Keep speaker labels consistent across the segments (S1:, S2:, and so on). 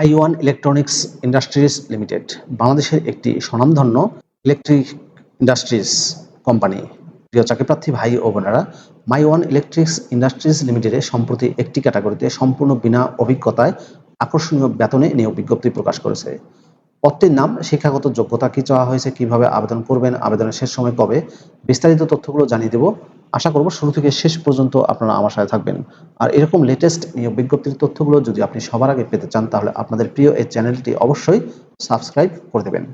S1: I One Electronics Industries Limited, বাংলাদেশের একটি স্বনামধন্য ইলেকট্রিক ইন্ডাস্ট্রিজ কোম্পানি। প্রিয় চাকরিপ্রার্থী ভাই ও বোনেরা মাই ওয়ান ইলেকট্রিক্স ইন্ডাস্ট্রিজ লিমিটেডে সম্প্রতি একটি ক্যাটাগরিতে সম্পূর্ণ বিনা অভিজ্ঞতায় আকর্ষণীয় বেতনে নিয়োগ বিজ্ঞপ্তি প্রকাশ করেছে। পদটির নাম, শিক্ষাগত যোগ্যতা কি চাওয়া হয়েছে, কীভাবে আবেদন করবেন, আবেদনের শেষ সময় কবে, বিস্তারিত তথ্যগুলো জানিয়ে দেব আশা করব শুরু থেকে শেষ পর্যন্ত আপনারা আমার সাথে থাকবেন। আর এরকম লেটেস্ট নিয়োগ বিজ্ঞপ্তির তথ্যগুলো যদি আপনি সবার আগে পেতে চান, তাহলে আপনাদের প্রিয় এই চ্যানেলটি অবশ্যই সাবস্ক্রাইব করে দেবেন।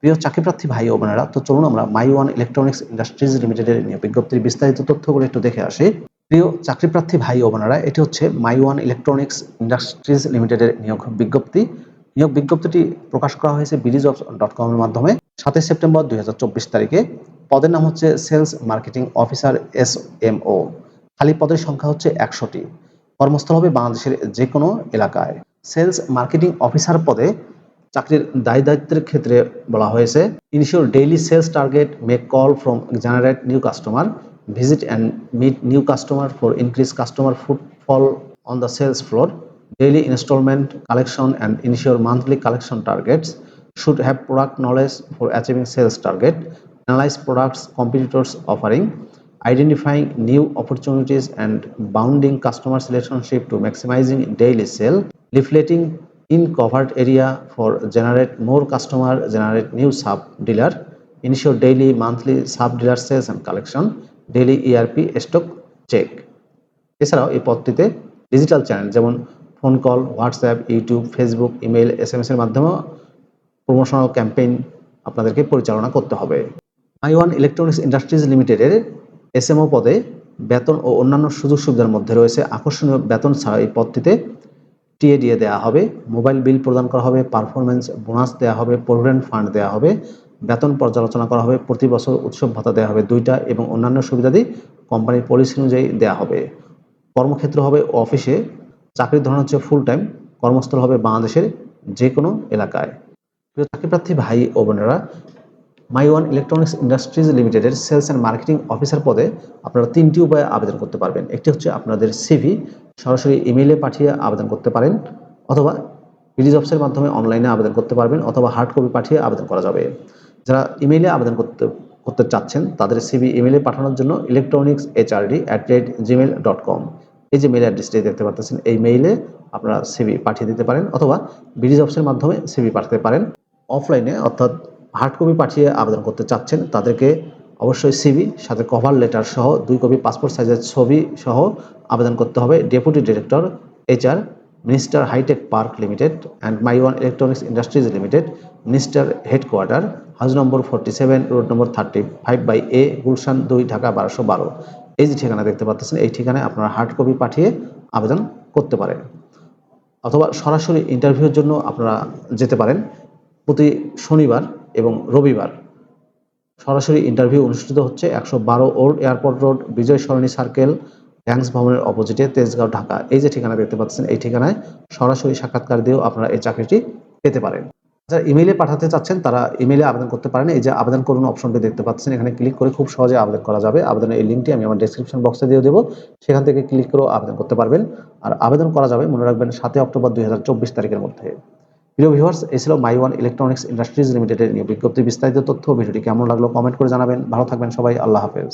S1: প্রিয় চাকরিপ্রার্থী ভাই ও বোনেরা, তো চলুন আমরা মাই ওয়ান ইলেকট্রনিক্স ইন্ডাস্ট্রিজ লিমিটেডের নিয়োগ বিজ্ঞপ্তির বিস্তারিত তথ্যগুলো একটু দেখে আসি। প্রিয় চাকরিপ্রার্থী ভাই ও বোনেরা, এটি হচ্ছে মাই ওয়ান ইলেকট্রনিক্স ইন্ডাস্ট্রিজ লিমিটেডের নিয়োগ বিজ্ঞপ্তি। নিয়োগ বিজ্ঞপ্তিটি প্রকাশ করা হয়েছে বিডিজ ডট কমের মাধ্যমে। সাতই সেপ্টেম্বর দুই হাজার চব্বিশ তারিখে। পদের নাম হচ্ছে sales marketing officer S M O. খালি পদের সংখ্যা হচ্ছে একশোটি। কর্মস্থল হবে বাংলাদেশের যে কোনো এলাকায়। সেলস মার্কেটিং অফিসার পদে চাকরির দায় দায়িত্বের ক্ষেত্রে বলা হয়েছে initial daily sales target make call from generate new customer visit and meet new customer for increase customer footfall on the sales floor daily instalment collection and ensure monthly collection targets should have product knowledge for achieving sales target analyze products competitors offering identifying new opportunities and bounding customers relationship to maximizing daily sale leafleting in covered area for generate more customer generate new sub dealer ensure daily monthly sub dealer sales and collection daily erp stock check এছাড়াও এই পদটিতে digital channel যেমন phone call WhatsApp YouTube Facebook email S M এর মাধ্যমেও promotional campaign আপনাদেরকে পরিচালনা করতে হবে। আই ওয়ান ইলেকট্রনিক্স ইন্ডাস্ট্রিজ লিমিটেডের এসএমও পদে বেতন ও অন্যান্য সুযোগ সুবিধার মধ্যে রয়েছে আকর্ষণীয় বেতন ছাড়া এই পদটিতে টিএডিএ দেওয়া হবে মোবাইল বিল প্রদান করা হবে পারফরমেন্স বোনাস দেওয়া হবে প্রভিডেন্ট ফান্ড দেওয়া হবে, বেতন পর্যালোচনা করা হবে, প্রতি বছর উৎসব ভাতা দেওয়া হবে দুইটা এবং অন্যান্য সুবিধাদি কোম্পানির পলিসি অনুযায়ী দেওয়া হবে। কর্মক্ষেত্র হবে অফিসে চাকরির ধরন হচ্ছে ফুল টাইম কর্মস্থল হবে বাংলাদেশের যে কোনো এলাকায়। প্রিয় চাকরিপ্রার্থী ভাই ও বোনেরা, মাই ওয়ান ইলেকট্রনিক্স ইন্ডাস্ট্রিজ লিমিটেডের সেলস অ্যান্ড মার্কেটিং অফিসার পদে আপনারা তিনটি উপায়ে আবেদন করতে পারবেন। একটি হচ্ছে আপনাদের সিভি, সরাসরি ইমেইলে পাঠিয়ে আবেদন করতে পারেন, অথবা বিডি জবসের মাধ্যমে অনলাইনে আবেদন করতে পারবেন, অথবা হার্ড কপি পাঠিয়ে আবেদন করা যাবে। যারা ইমেইলে আবেদন করতে করতে চাচ্ছেন, তাদের সিভি ইমেইলে পাঠানোর জন্য electronics HRD at rate Gmail dot com এই যে মেল অ্যাড্রেসটি দেখতে পাচ্ছেন এই মেইলে আপনারা সিভি পাঠিয়ে দিতে পারেন, অথবা বিডি জবসের মাধ্যমে সিভি পাঠাতে পারেন। অফলাইনে অর্থাৎ হার্ড কপি পাঠিয়ে আবেদন করতে চাচ্ছেন, তাদেরকে অবশ্যই সিভি সাথে কভার লেটার সহ দুই কপি পাসপোর্ট সাইজের ছবি সহ আবেদন করতে হবে। Deputy director HR Minister Hitech Park Limited and My One Electronics Industries Limited Minister headquarter house number forty seven road number thirty five by A Gulshan দুই ঢাকা বারোশো বারো। এই যে ঠিকানা দেখতে পাচ্ছেন, এই ঠিকানায় আপনারা হার্ড কপি পাঠিয়ে আবেদন করতে পারেন। অথবা সরাসরি ইন্টারভিউর জন্য আপনারা যেতে পারেন। প্রতি শনিবার এবং রবিবার। সরাসরি ইন্টারভিউ অনুষ্ঠিত হচ্ছে একশো বারো old airport road, Bijoy Sarani circle gangs ভবনের অপোজিটে তেজগাঁও, ঢাকা। এই যে ঠিকানা দেখতে পাচ্ছেন, এই ঠিকানায় সরাসরি সাক্ষাৎকার দিয়েও আপনারা এই চাকরিটি পেতে পারেন। যারা ইমেইলে পাঠাতে চাচ্ছেন, তারা ইমেইলে আবেদন করতে পারেন। এই যে আবেদন করুন অপশনটি দেখতে পাচ্ছেন, এখানে ক্লিক করে খুব সহজে আবেদন করা যাবে। আবেদনের এই লিঙ্কটি আমি আমার ডেসক্রিপশন বক্সে দিয়ে দেবো। সেখান থেকে ক্লিক করেও আবেদন করতে পারবেন। আর আবেদন করা যাবে, মনে রাখবেন, সাতই অক্টোবর দুই হাজার চব্বিশ তারিখের মধ্যে। প্রিয় ভিউয়ার্স এই ছিল মাই ওয়ান ইলেকট্রনিক্স ইন্ডাস্ট্রিজ লিমিটেডের নিয়ে বিজ্ঞপ্তি বিস্তারিত তথ্য। ভিডিওটি কেমন লাগল কমেন্ট করে জানাবেন। ভালো থাকবেন সবাই। আল্লাহ হাফেজ।